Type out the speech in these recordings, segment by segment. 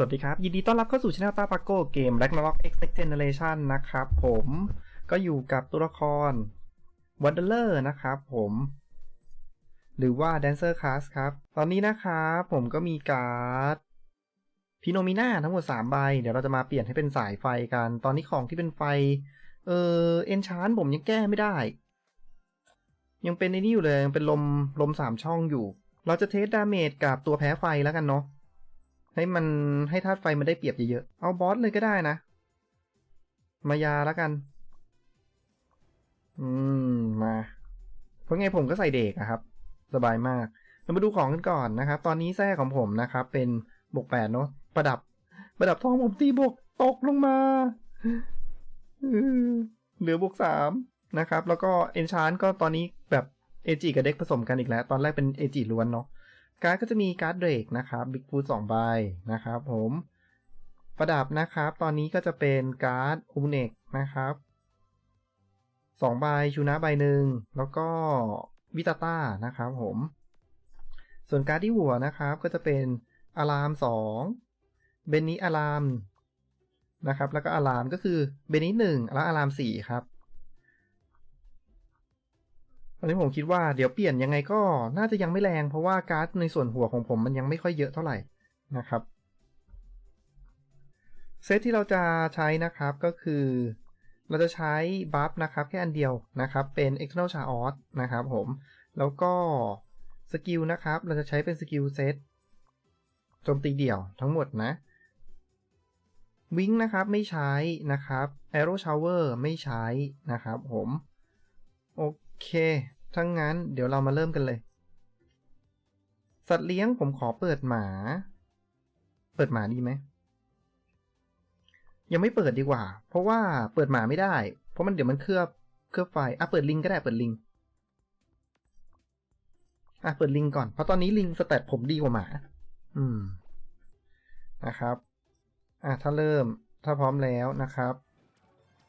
สวัสดีครับ ยินดีต้อนรับเข้าสู่ช anel ตาปาโก้เกม Ragnarok X Next Generation นะครับผมก็อยู่กับตัวละคร Wanderer นะครับผม หรือว่า Dancer Class ครับ ตอนนี้นะครับผมก็มีการ์ดพิโนมิน่าทั้งหมด 3 ใบ เดี๋ยวเราจะมาเปลี่ยนให้เป็นสายไฟกัน ตอนนี้ของที่เป็นไฟ เออเอนชานผมยังแก้ไม่ได้ ยังเป็นในนี่อยู่เลยยังเป็นลมลมสามช่องอยู่ เราจะเทสดาเมจกับตัวแพ้ไฟแล้วกันเนาะ ให้มันให้ธาตุไฟมันได้เปรียบเยอะๆ เอาบอสเลยก็ได้นะ มายาแล้วกัน อืม มา เพราะไงผมก็ใส่เด็กอะครับ สบายมาก เรามาดูของกันก่อนนะครับ ตอนนี้แท้ของผมนะครับ เป็นบวกแปดเนาะ ประดับ ประดับทองผมตีบวกตกลงมา เหลือบวกสามนะครับ แล้วก็เอนชานก็ตอนนี้แบบเอจิกับเด็กผสมกันอีกแล้ว ตอนแรกเป็นเอจิล้วนเนาะ การ์ดก็จะมีการ์ดเดรกนะครับบิ๊กฟูดสองใบนะครับผมประดับนะครับ ตอนนี้ก็จะเป็นการ์ดอูเนกนะครับสองใบชูนะใบหนึ่งแล้วก็วิตาต้านะครับผม ส่วนการ์ดที่หัวนะครับก็จะเป็นอารามสองเบนนี้อารามนะครับ แล้วก็อารามก็คือเบนนี้หนึ่งแล้วอารามสี่ครับ ตอนนี้ผมคิดว่าเดี๋ยวเปลี่ยนยังไงก็น่าจะยังไม่แรง เพราะว่าการ์ดในส่วนหัวของผมมันยังไม่ค่อยเยอะเท่าไหร่นะครับ เซตที่เราจะใช้นะครับก็คือ เราจะใช้บัฟนะครับแค่อันเดียวนะครับ เป็น external charge นะครับผม แล้วก็สกิลนะครับ เราจะใช้เป็นสกิลเซตโจมตีเดี่ยวทั้งหมดนะวิงนะครับไม่ใช้นะครับ arrow shower ไม่ใช้นะครับผม โอ เค ทั้างั้นเดี๋ยวเรามาเริ่มกันเลย สัตว์เลี้ยงผมขอเปิดหมา เปิดหมาดีไหม ยังไม่เปิดดีกว่า เพราะว่าเปิดหมาไม่ได้ เพราะมันเดี๋ยวมันเคลือบ เคลือบไฟ อะเปิดลิงก็ได้เปิดลิง อะเปิดลิงก่อน เพราะตอนนี้ลิงสเตตผมดีกว่าหมา อืม นะครับ อะถ้าเริ่ม ถ้าพร้อมแล้วนะครับ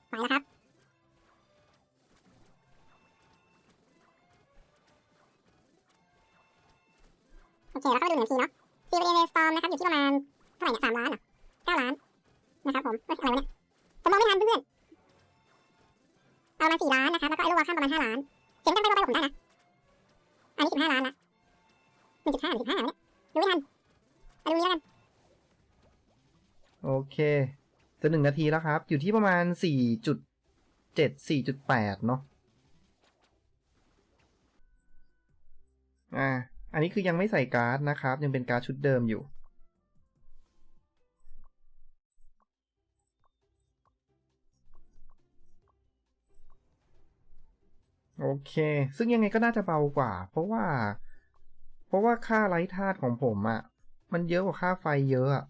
ไปแล้วครับ เคแล้วก็มาดูหนึ่งทีเนาะ c v n Storm นะครับอยู่ที่ประมาณเท่าไหร่เนี่ยสามล้านเหรอเก้าล้านนะครับผมเอ้ยอะไรวะเนี่ยผมมองไม่ทันเพื่อนเอามาสี่ล้านนะครับแล้วก็ไอ้ลูกวาข้ามประมาณห้าล้านเสียงตั้งไปตัวไปผมได้นะอันนี้สิบห้าล้านละหนึ่งจุดห้าหรือสิบห้าเนี่ยดูไม่ทันเอาดูนี้แล้วกันโอเคจะหนึ่งนาทีแล้วครับ อยู่ที่ประมาณสี่จุดเจ็ดสี่จุดแปดเนาะอ่า อันนี้คือยังไม่ใส่การ์ดนะครับ ยังเป็นการ์ดชุดเดิมอยู่ โอเค ซึ่งยังไงก็น่าจะเบากว่า เพราะว่า เพราะว่าค่าไร้ธาตุของผมอะ่ะ มันเยอะกว่าค่าไฟเยอะอะ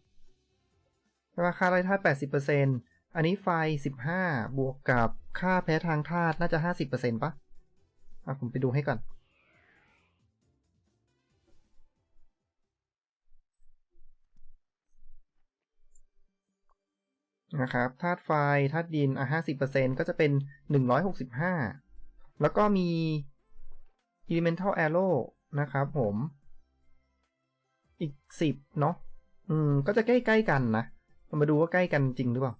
ราคาไร้ธาตุ80%อันนี้ไฟ 15 บวกกับค่าแพ้ทางธาตุน่าจะ 50%ปะอะผมไปดูให้ก่อน นะครับธาตุไฟธาตุดินอะ50%ก็จะเป็น165แล้วก็มี elemental arrow นะครับผมอีก10เนาะอืม ก็จะใกล้ๆกันนะมาดูว่าใกล้กันจริงหรือเปล่า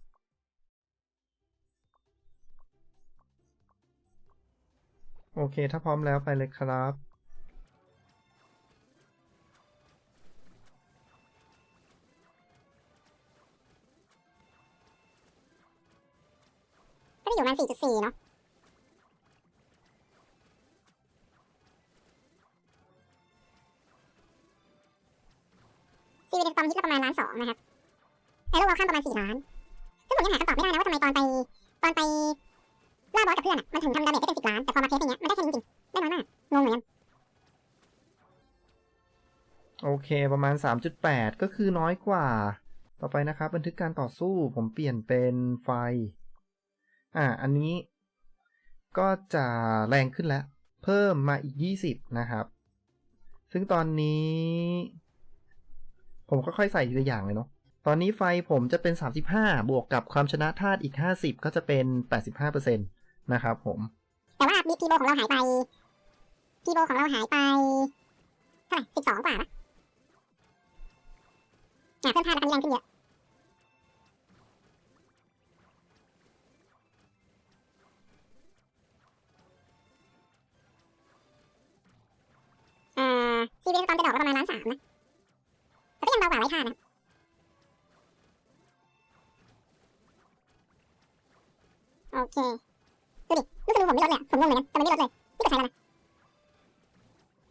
โอเค ถ้าพร้อมแล้วไปเลยครับ็อยู่ประมาณสี่จุดสี่เนาะซีวีเดนตอมคิดว่าประมาณล้านสองนะครับไอ้ลูกวอลข้ามประมาณสี่ล้าน ซึ่งผมยังหาคำตอบไม่ได้นะว่าทำไมตอนไปตอนไปล่าบอสกับเพื่อนอะมันถึงทำดาเมจได้เป็นสิบล้าน แต่พอมาเทสอย่างเงี้ยมันได้แค่นี้จริงๆได้น้อยมากงงเหมือนกันโอเคประมาณ 3.8 ก็คือน้อยกว่า ต่อไปนะครับ บันทึกการต่อสู้ผมเปลี่ยนเป็นไฟ อ่า อันนี้ก็จะแรงขึ้นแล้ว เพิ่มมาอีก 20 นะครับ ซึ่งตอนนี้ ผมค่อยๆใส่ทีละอย่างเลยเนาะตอนนี้ไฟผมจะเป็น 35 บวกกับความชนะธาตุอีก 50 ก็จะเป็น 85%นะครับผม แต่ว่าพีโบของเราหายไปพีโบของเราหายไปเท่าไหร่สิบสองกว่าปะอะเพิ่มพลาดแล้วครั้งนี้แรงขึ้นเยอะ เคดูดิรู้สึกผมไม่ลดเลยอะผมงงเหมือนกันแต่มันไม่ลดเลยนี่ก็ใช้แล้วนะ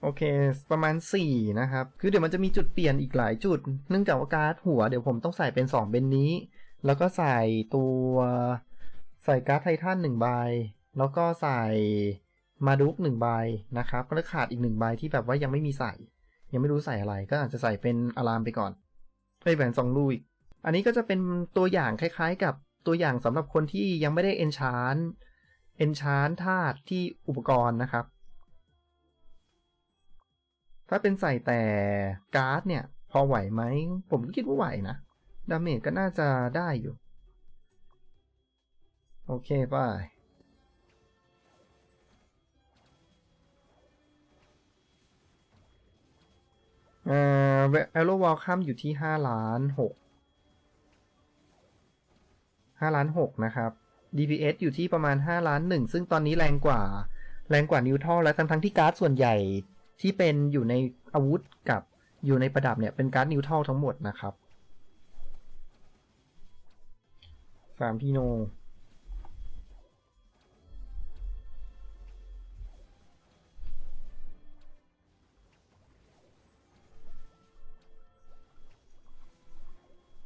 โอเค ประมาณสี่นะครับ คือเดี๋ยวมันจะมีจุดเปลี่ยนอีกหลายจุด เนื่องจากว่าการ์ดหัวเดี๋ยวผมต้องใส่เป็นสองเบนนี้ แล้วก็ใส่ตัวใส่การ์ดไททันหนึ่งใบ แล้วก็ใส่มาดุกหนึ่งใบนะครับ ก็เลยขาดอีกหนึ่งใบที่แบบว่ายังไม่มีใส่ ยังไม่รู้ใส่อะไร ก็อาจจะใส่เป็นอะลามไปก่อนไปแหวนสองลูอีก อันนี้ก็จะเป็นตัวอย่างคล้ายๆกับ ตัวอย่างสำหรับคนที่ยังไม่ได้เอนชานเอนชานธาตุที่อุปกรณ์นะครับ ถ้าเป็นใส่แต่การ์ดเนี่ย พอไหวไหม ผมก็คิดว่าไหวนะ ดาเมจก็น่าจะได้อยู่ โอเคไปเอ่อเอโรวอลคัมอยู่ที่ห้าล้านห กห้าล้านหกนะครับ DPS อยู่ที่ประมาณห้าล้านหนึ่งซึ่งตอนนี้แรงกว่า แรงกว่านิวทอลแล้วทั้งทั้งที่การ์ดส่วนใหญ่ที่เป็นอยู่ในอาวุธกับอยู่ในประดับเนี่ยเป็นการ์ดนิวทอลทั้งหมดนะครับฟาร์มพี่โน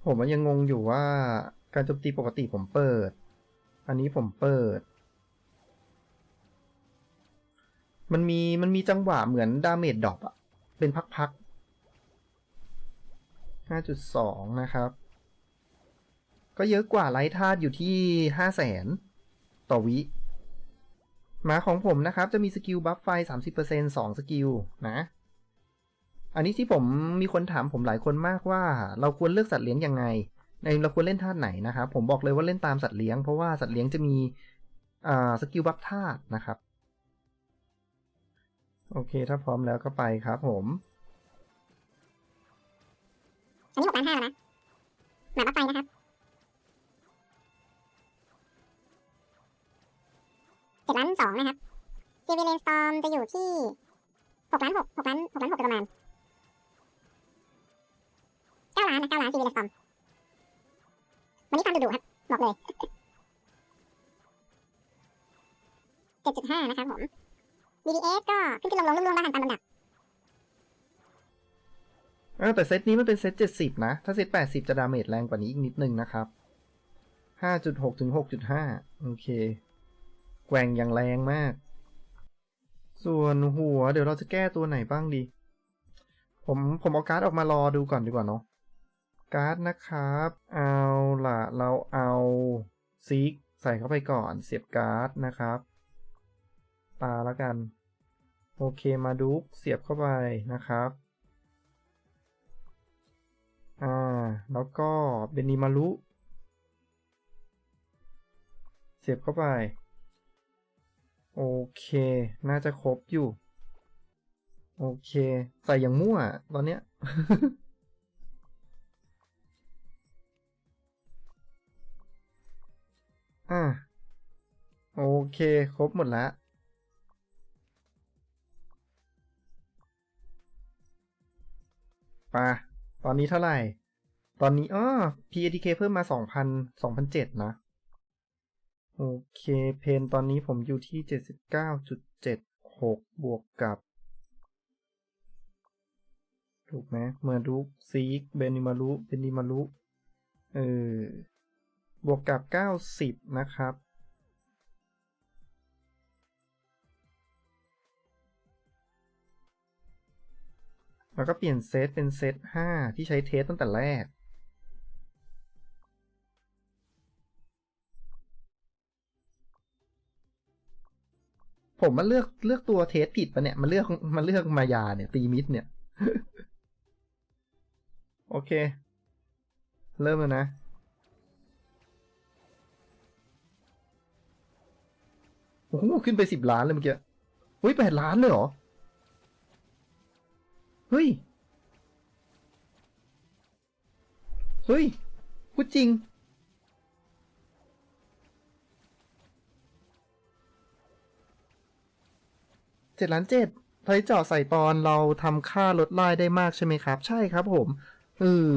ผมมันยังงงอยู่ว่า การโจมตีปกติผมเปิด อันนี้ผมเปิด มันมีมันมีจังหวะเหมือนดาเมจดรอปอะเป็นพักๆ 5.2 นะครับ ก็เยอะกว่าไลท์ธาตุอยู่ที่ 5 0 0แสนต่อวิหมาของผมนะครับ จะมีสกิลบัฟไฟ 30% 2 สกิลนะ อันนี้ที่ผมมีคนถามผมหลายคนมากว่า เราควรเลือกสัตว์เลี้ยงยังไง เราควรเล่นธาตุไหนนะครับ ผมบอกเลยว่าเล่นตามสัตว์เลี้ยงเพราะว่าสัตว์เลี้ยงจะมีอ่าสกิลบัฟธาตุนะครับ โอเค ถ้าพร้อมแล้วก็ไปครับผมอันนี้หกล้านห้าแล้วนะหมาบัฟไฟนะครับเจ็ดล้านสองนะครับซีวีเลนสตอมจะอยู่ที่หกล้านหกหกล้านหกล้านหกประมาณเก้าล้านนะเก้าล้านซีวีเลนสตอม วันนี้ตามดุๆครับบอกเลยเจ็ดจุดห้านะครับผม BDS ก็ขึ้นขึ้นลงลงร่วงๆบ้างตามลำดับเออแต่เซตนี้มันเป็นเซตเจ็ดสิบนะ ถ้าเซตแปดสิบจะดาเมจแรงกว่านี้อีกนิดนึงนะครับห้าจุดหกถึงหกจุดห้าโอเค แกว่งอย่างแรงมาก ส่วนหัว เดี๋ยวเราจะแก้ตัวไหนบ้างดี ผมผมเอาการ์ดออกมารอดูก่อนดีกว่าเนาะ การ์ดนะครับ เอาล่ะ เราเอาซิกใส่เข้าไปก่อนเสียบการ์ดนะครับ ตาแล้วกัน โอเคมาดุกเสียบเข้าไปนะครับ อ่า แล้วก็เบนิมารุเสียบเข้าไป โอเค น่าจะครบอยู่ โอเค ใส่อย่างมั่วตอนเนี้ย เค ครบหมดแล้วปะตอนนี้เท่าไหร่ ตอนนี้อ้อ PATK เพิ่มมา 2,000 2,007นะ โอเคเพนตอนนี้ผมอยู่ที่ 79.76 บวกกับ ถูกไหมเมอร์ดุกซีกเบนิมารุเบนิมารุเออบวกกับ 90 นะครับ แล้วก็เปลี่ยนเซตเป็นเซต5ที่ใช้เทสตั้งแต่แรก ผมมาเลือกเลือกตัวเทสผิดปะเนี่ยมาเลือกมาเลือกมายาเนี่ย ตีมิดเนี่ย โอเค เริ่มแล้วนะโอ้โหขึ้นไปสิบล้านเลยเมื่อกี้เฮ้ยแปดล้านเลยเหรอ เฮ้ย เฮ้ยพูดจริง เจ็ดล้านเจ็ดไทยเจาะใส่ตอนเราทำค่าลดไล่ได้มากใช่ไหมครับ ใช่ครับผมเออ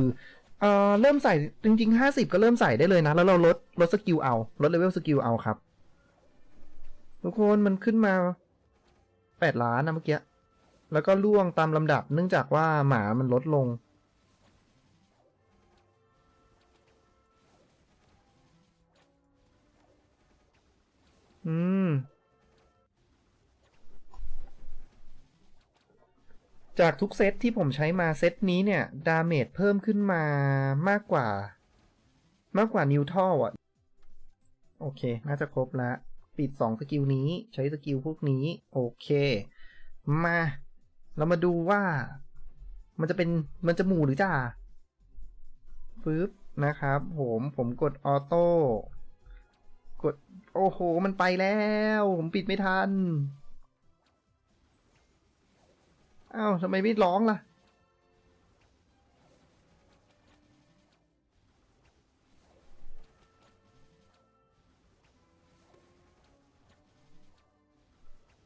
เออเริ่มใส่จริงๆห้าสิบก็เริ่มใส่ได้เลยนะ แล้วเราลดลดสกิลเอา ลดเลเวลสกิลเอาครับ ทุกคนมันขึ้นมาแปดล้านนะเมื่อกี้ แล้วก็ล่วงตามลำดับเนื่องจากว่าหมามันลดลง อืม จากทุกเซตที่ผมใช้มาเซตนี้เนี่ย ดาเมจเพิ่มขึ้นมามากกว่า มากกว่านิวทอลอะ โอเค น่าจะครบแล้วปิดสองสกิลนี้ ใช้สกิลพวกนี้ โอเค มา เรามาดูว่ามันจะเป็นมันจะหมู่หรือจ่าปึ๊บนะครับ ผมผมกดออโต้กด โอ้โห มันไปแล้ว ผมปิดไม่ทันอ้าวทำไมไม่ร้องล่ะ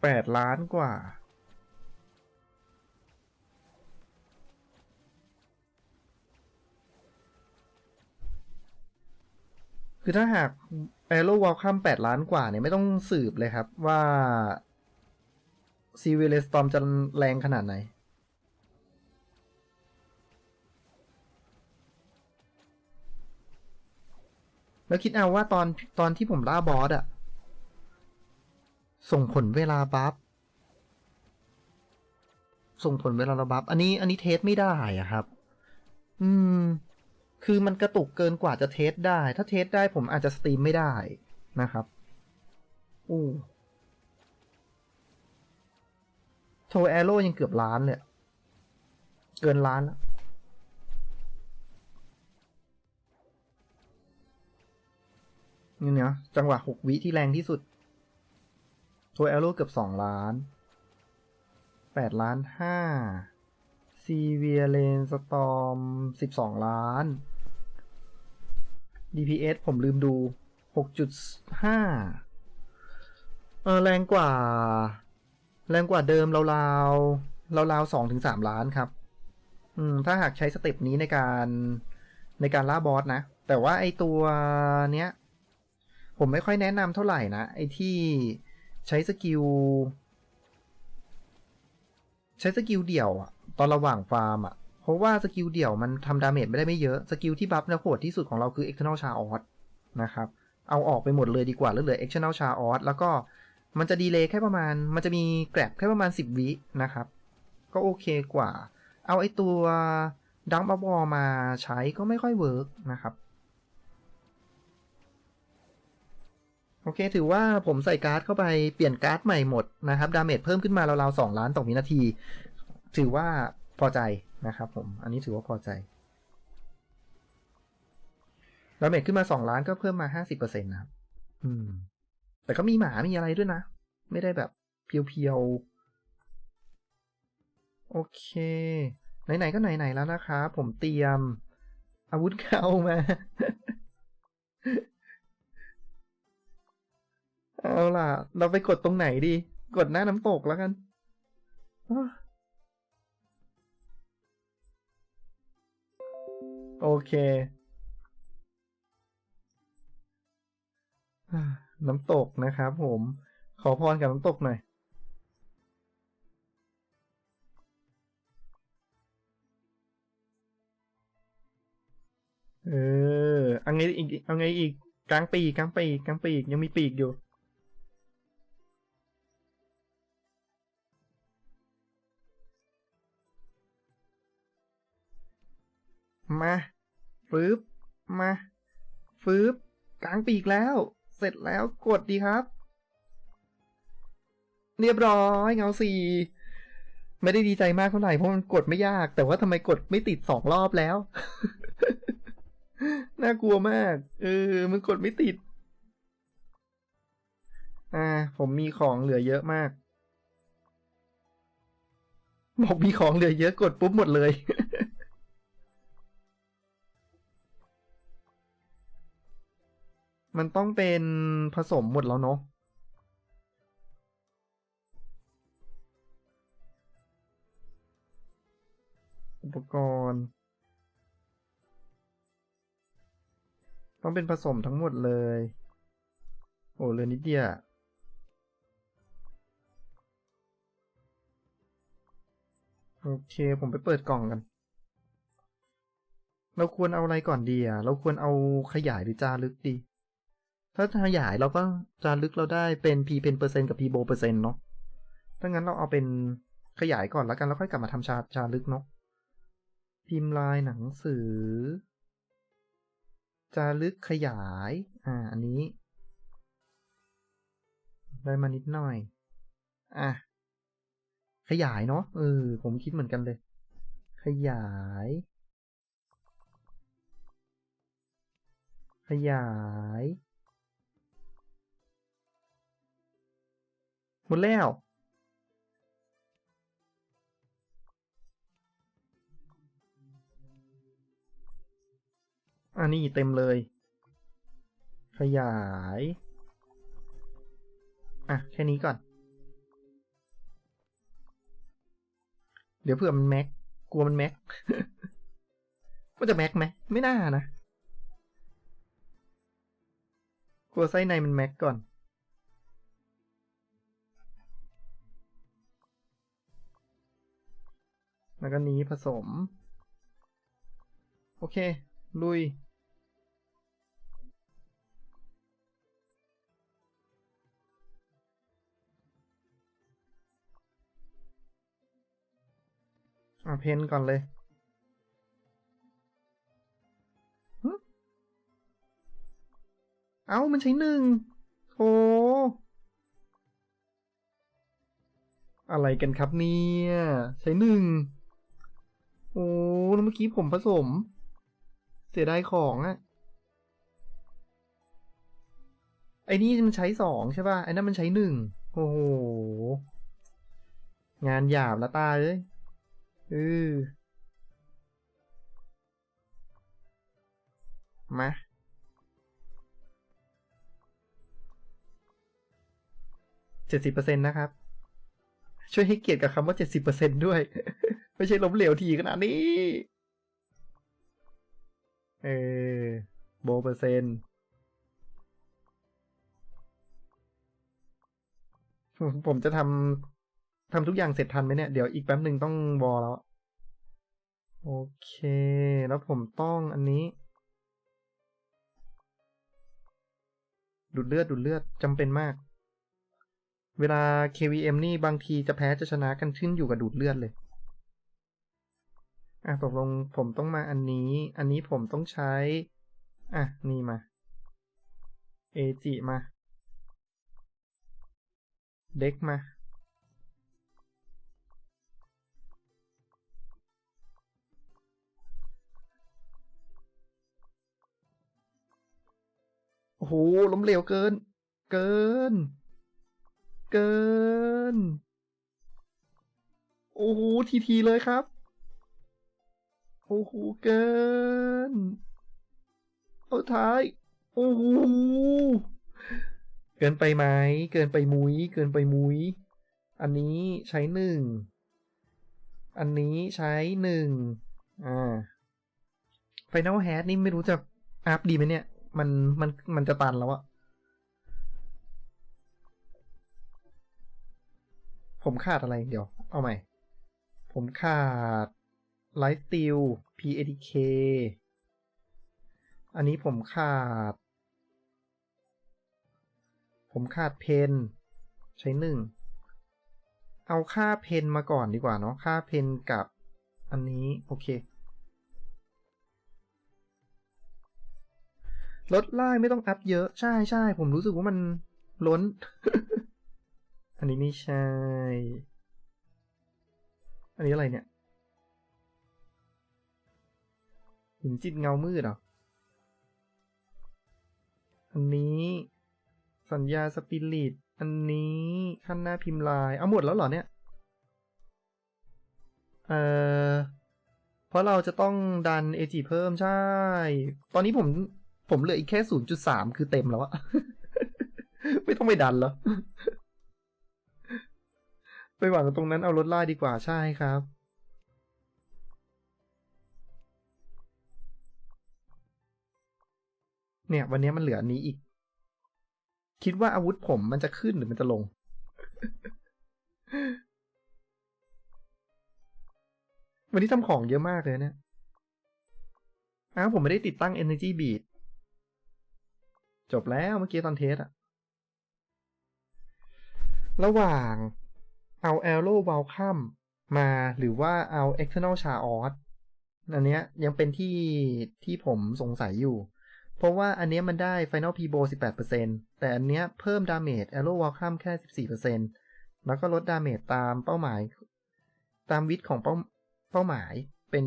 แปดล้านกว่า คือถ้าหาก a อ r o w Welcome 8 ล้านกว่าเนี่ยไม่ต้องสืบเลยครับว่า c i v i l Storm จะแรงขนาดไหน แล้วคิดเอาว่าตอนตอนที่ผมล่าบอสอะส่งผลเวลาบัฟส่งผลเวลาเราบัฟอันนี้อันนี้เทสไม่ได้อะครับ อืม คือมันกระตุกเกินกว่าจะเทสได้ ถ้าเทสได้ผมอาจจะสตรีมไม่ได้นะครับอู้โทแอโร่ยังเกือบล้านเลยเกินล้านแล้วนี่เนี่ยจังหวะหกวิที่แรงที่สุด โทแอโร่เกือบสองล้านแปดล้านห้าซีเวียเลนสตอมสิบสองล้าน DPS ผมลืมดูหกจุดห้าเออแรงกว่า แรงกว่าเดิมราวๆราวๆสองถึงสามล้านครับ อืม ถ้าหากใช้สเต็ปนี้ในการในการล่าบอสนะ แต่ว่าไอตัวเนี้ย ผมไม่ค่อยแนะนำเท่าไหร่นะ ไอที่ใช้สกิล ใช้สกิลเดี่ยวอะตอนระหว่างฟาร์มอะ ราะว่าสกิลเดี่ยวมันทำดาเมจไม่ได้ไม่เยอะ สกิลที่บัฟและโหดที่สุดของเราคือ external c h a o t นะครับ เอาออกไปหมดเลยดีกว่าแล้วเหลือ external c h a o t แล้วก็มันจะดีเลย์แค่ประมาณ มันจะมีแกร็บแค่ประมาณ 10 วินะครับ ก็โอเคกว่า เอาไอตัวดังบัฟวอมาใช้ก็ไม่ค่อยเวิร์กนะครับ โอเค ถือว่าผมใส่การ์ดเข้าไปเปลี่ยนการ์ดใหม่หมดนะครับ ดาเมจเพิ่มขึ้นมาราวๆสองล้านต่อวินาที ถือว่า พอใจนะครับผม อันนี้ถือว่าพอใจดาเมจขึ้นมาสองล้านก็เพิ่มมาห้าสิบเปอร์เซ็นต์นะครับ อืม แต่ก็มีหมามีอะไรด้วยนะ ไม่ได้แบบเพียวๆ โอเค ไหนๆ ก็ไหนๆ แล้วนะครับผมเตรียม อาวุธเก่ามา เอาล่ะ เราไปกดตรงไหนดี กดหน้าน้ำตกแล้วกัน โอเค น้ำตกนะครับผม ขอพรกับน้ำตกหน่อย เออ เอาไงอีก เอาไงอีก กลางปีกกลางปีกกลางปีกยังมีปีกอยู่ มาฟืบมาฟืบกลางปีกแล้ว เสร็จแล้วกดดีครับ เรียบร้อยเงาสี่ไม่ได้ดีใจมากเท่าไหร่เพราะมันกดไม่ยาก แต่ว่าทำไมกดไม่ติดสองรอบแล้ว น่ากลัวมาก เออ มันกดไม่ติด อ่า ผมมีของเหลือเยอะมาก บอกมีของเหลือเยอะกดปุ๊บหมดเลย มันต้องเป็นผสมหมดแล้วเนาะอุปกรณ์ ต้องเป็นผสมทั้งหมดเลย โอ้เหลยนิดเดียวโอเค ผมไปเปิดกล่องกัน เราควรเอาอะไรก่อนดีอะ เราควรเอาขยายหรือจารึกดี ถ้าขยายเราก็จารึกเราได้เป็น p เป็นเปอร์เซ็นต์กับ p โบเปอร์เซ็นต์เนาะถ้างั้นเราเอาเป็นขยายก่อนแล้วกันแล้วค่อยกลับมาทำชาจารึกเนาะพิมพ์ลายหนังสือ จารึกขยาย อ่า อันนี้ ได้มานิดหน่อย อะ ขยายเนาะเออผมคิดเหมือนกันเลย ขยาย ขยาย หมดแล้วอันนี้เต็มเลย ขยาย อะ แค่นี้ก่อน เดี๋ยวเผื่อมันแม็ก กลัวมันแม็กมันจะแม็กไหม ไม่น่านะ กลัวไส้ในมันแม็กก่อน แล้วก็นี้ผสม โอเค ลุย อะเพนก่อนเลยเอ้า มันใช้หนึ่งโธอะไรกันครับเนี่ย ใช้หนึ่ง โอ้แล้วเมื่อกี้ผมผสม เสียดายของอะไอ้นี่มันใช้สองใช่ป่ะ ไอ้นั่นมันใช้หนึ่ง โอ้โห งานหยาบละตาเอ้ยเออมาเจ็ดสิบเปอร์เซ็นต์นะครับ ช่วยให้เกียรติกับคำว่าเจ็ดสิบเปอร์เซ็นด้วย ไม่ใช่ล้มเหลวทีขนาดนี้ เออโบเปอร์เซ็นต์ผมจะทำทำทุกอย่างเสร็จทันไหมเนี่ย เดี๋ยวอีกแป๊บหนึ่งต้องวอแล้ว โอเค แล้วผมต้องอันนี้ ดูดเลือดดูดเลือดจำเป็นมาก เวลา KVM นี่บางทีจะแพ้จะชนะกันขึ้นอยู่กับดูดเลือดเลย อะตกลงผมต้องมาอันนี้ อันนี้ผมต้องใช้ อะ นี่มา เอจิมา เด็กมา โอ้โห ล้มเหลวเกิน เกิน เกิน โอ้โห ทีทีเลยครับ โอ้โหเกินเอาท้าย โอ้โหเกินไปไหม เกินไปมุ้ย เกินไปมุ้ย อันนี้ใช้หนึ่ง อันนี้ใช้หนึ่ง อ่า Final Hat นี่ไม่รู้จะอัพดีไหมเนี่ย มันมันมันจะตันแล้วอะผมขาดอะไรเดี๋ยว เอาใหม่ ผมขาด Life Steal PADK อันนี้ผมขาด ผมขาดเพนใช้หนึ่ง เอาค่าเพนมาก่อนดีกว่าเนาะ ค่าเพนกับอันนี้ โอเค ลดไล่ไม่ต้องอัพเยอะ ใช่ใช่ผมรู้สึกว่ามันล้น อันนี้ไม่ใช่ อันนี้อะไรเนี่ย หินจิตเงามืดเหรอ อันนี้ สัญญาสปิริต อันนี้ขั้นหน้าพิมพ์ลาย เอาหมดแล้วเหรอเนี่ย เอ่อเพราะเราจะต้องดันเอจิเพิ่มใช่ ตอนนี้ผมผมเหลืออีกแค่ศูนย์จุดสามคือเต็มแล้วอะไม่ต้องไปดันแล้ว ไปหวังตรงนั้นเอารถไล่ดีกว่าใช่ครับ เนี่ย วันนี้มันเหลืออันนี้อีก คิดว่าอาวุธผมมันจะขึ้นหรือมันจะลง วันนี้ทำของเยอะมากเลยเนี่ยอ้าวผมไม่ได้ติดตั้ง Energy Beat จบแล้วเมื่อกี้ตอนเทสอะระหว่างเอา Arrow Welcome มาหรือว่าเอา External Chaos อันเนี้ยยังเป็นที่ที่ผมสงสัยอยู่ เพราะว่าอันเนี้ยมันได้ Final p b o 18%แต่อันเนี้ยเพิ่มดาเมจ Arrow Welcome แค่ 14%แล้วก็ลดดาเมจตามเป้าหมาย ตามวิดของเป้าเป้าหมายเป็น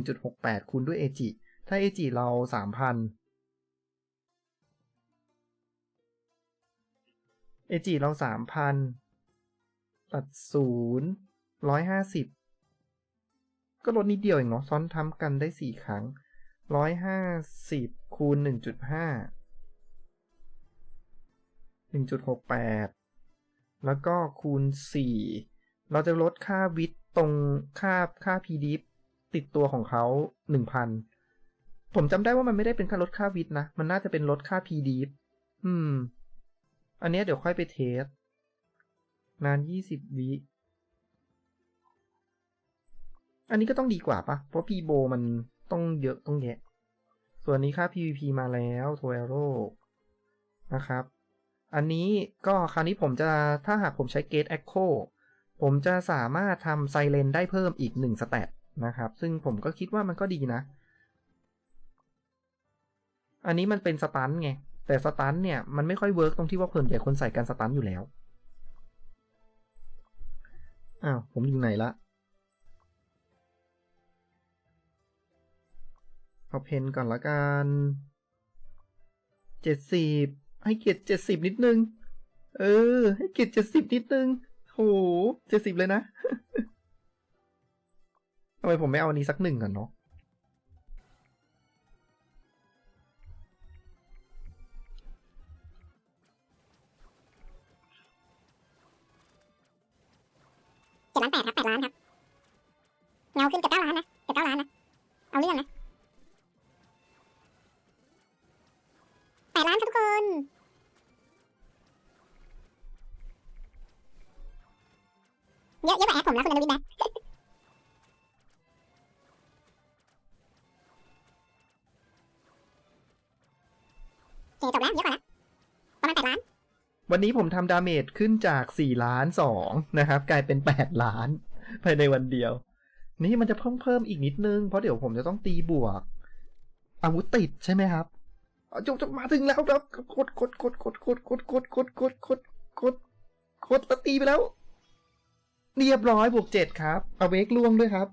1.68 คูณด้วย AG ถ้า AG เรา 3,000 AG เรา 3,000 ตัด 0 150 ก็ลดนิดเดียวเองเนาะซ้อนทำกันได้ 4 ครั้ง 150คูณ1.5 1.68แปดแล้วก็คูณ4เราจะลดค่าวิทย์ตรงค่าค่า PD ติดตัวของเขา1,000ผมจำได้ว่ามันไม่ได้เป็นค่าลดค่าวิทย์นะ มันน่าจะเป็นลดค่า PD อืม อันนี้เดี๋ยวค่อยไปเทส นาน20วิอันนี้ก็ต้องดีกว่าปะเพราะ p ีโบมัน ต้องเยอะต้องแยะ ส่วนนี้ค่า PVP มาแล้วโทเอโรนะครับ อันนี้ก็คราวนี้ผมจะถ้าหากผมใช้ Gate Echo ผมจะสามารถทำไซเลนได้เพิ่มอีก1สเตตนะครับ ซึ่งผมก็คิดว่ามันก็ดีนะ อันนี้มันเป็นสตันไง แต่สตันเนี่ย มันไม่ค่อยเวิร์กตรงที่ว่าคนใหญ่คนใส่กันสตันอยู่แล้ว อ้าว ผมอยู่ไหนละ เอาเพนก่อนละกันเจ็ดสิบให้เกียรติเจ็ดสิบนิดนึง เออ ให้เกียรติเจ็ดสิบนิดนึงโหเจ็ดสิบเลยนะทำไมผมไม่เอาอันนี้สักหนึ่งก่อนเนาะเจ็ดล้านแปดครับแปดล้านครับ เงาขึ้นเกือบเก้าล้านนะเกือบเก้าล้านนะ เอาเรื่องนะ แปดล้านครับทุกคนเยอะเยอะกว่าแอดผมแล้วคุณอนุวิทย์นะโอเคจบแล้วเยอะกว่าแล้วประมาณแปดล้าน วันนี้ผมทำดาเมจขึ้นจากสี่ล้านสองนะครับ กลายเป็นแปดล้าน ภายในวันเดียว นี่มันจะเพิ่มเพิ่มอีกนิดนึง เพราะเดี๋ยวผมจะต้องตีบวก อาวุธติดใช่ไหมครับ จบจบมาถึงแล้วครับกดกดกดกดกดกดกดกดกดกดกดกดแล้วตีไปแล้ว เรียบร้อยบวกเจ็ดครับ เอาเวกล่วงด้วยครับ